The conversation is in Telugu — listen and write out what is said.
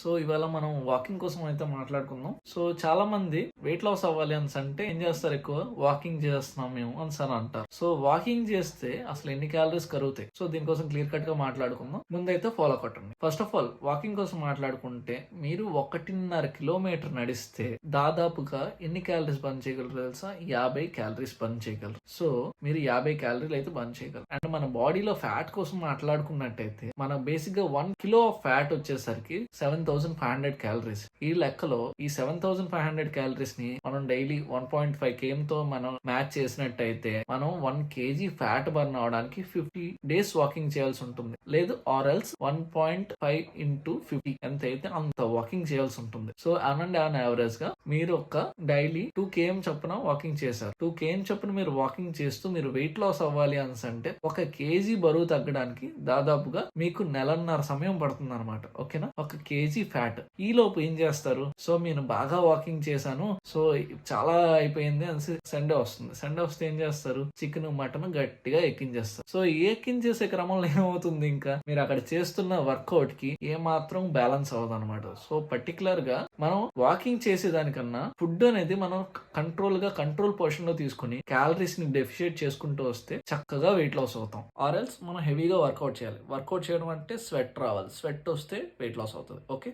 సో ఇవాళ మనం వాకింగ్ కోసం అయితే మాట్లాడుకుందాం. సో చాలా మంది వెయిట్ లాస్ అవ్వాలి అని అంటే ఏం చేస్తారు ఎక్కువ? వాకింగ్ చేస్తున్నాం మేము అని సార్ అంటారు. సో వాకింగ్ చేస్తే అసలు ఎన్ని క్యాలరీస్ కరుగుతాయి? సో దీనికోసం క్లియర్ కట్గా మాట్లాడుకుందాం. ముందైతే ఫాలో కొట్టండి. ఫస్ట్ ఆఫ్ ఆల్ వాకింగ్ కోసం మాట్లాడుకుంటే మీరు ఒకటిన్నర కిలోమీటర్ నడిస్తే దాదాపుగా ఎన్ని క్యాలరీస్ బంద్ చేయగలరు తెలుసా? యాభై క్యాలరీస్ బంద్ చేయగలరు. సో మీరు యాభై క్యాలరీలు అయితే బంద్ చేయగలరు. అండ్ మన బాడీలో ఫ్యాట్ కోసం మాట్లాడుకున్నట్టయితే మన బేసిక్గా వన్ కిలో ఆఫ్ ఫ్యాట్ వచ్చేసరికి seven thousand five hundred calories ఈ లెక్కలో ఈ సెవెన్ థౌసండ్ ఫైవ్ హండ్రెడ్ క్యాలరీస్ని మనం డైలీ వన్ పాయింట్ ఫైవ్ కేమ్తో మనం మ్యాచ్ చేసినట్టయితే మనం వన్ కేజీ ఫ్యాట్ బర్న్ అవడానికి ఫిఫ్టీ డేస్ వాకింగ్ చేయాల్సి ఉంటుంది. లేదు or else one point five into fifty ఎంత అయితే అంత వాకింగ్ చేయాల్సి ఉంటుంది. సో అన్ అండ్ ఆన్ యావరేజ్గా మీరు ఒక డైలీ టూ కేఎం చొప్పున వాకింగ్ చేశారు. టూ కేఎం చొప్పున మీరు వాకింగ్ చేస్తూ మీరు వెయిట్ లాస్ అవ్వాలి అని అంటే ఒక కేజీ బరువు తగ్గడానికి దాదాపుగా మీకు నెలన్నర సమయం పడుతుంది అనమాట ఓకేనా? ఒక కేజీ ఫ్యాట్. ఈ లోపు ఏం చేస్తారు? సో నేను బాగా వాకింగ్ చేశాను. సో చాలా అయిపోయింది అని సండే వస్తుంది. సండే వస్తే ఏం చేస్తారు? చికెన్ మటన్ గట్టిగా ఎక్కించేస్తారు. సో ఎక్కించేసే క్రమంలో ఏమవుతుంది ఇంకా? మీరు అక్కడ చేస్తున్న వర్కౌట్కి ఏ మాత్రం బ్యాలెన్స్ అవ్వదు అనమాట సో పర్టికులర్గా మనం వాకింగ్ చేసేదానికన్నా ఫుడ్ అనేది మనం కంట్రోల్గా కంట్రోల్ పొజిషన్లో తీసుకుని క్యాలరీస్ని డెఫిషియేట్ చేసుకుంటూ వస్తే చక్కగా వెయిట్ లాస్ అవుతాం. ఆర్ ఎల్స్ మనం హెవీగా వర్కౌట్ చేయాలి. వర్కౌట్ చేయడం అంటే స్వెట్ రావాలి. స్వెట్ వస్తే వెయిట్ లాస్ అవుతుంది. ఓకే?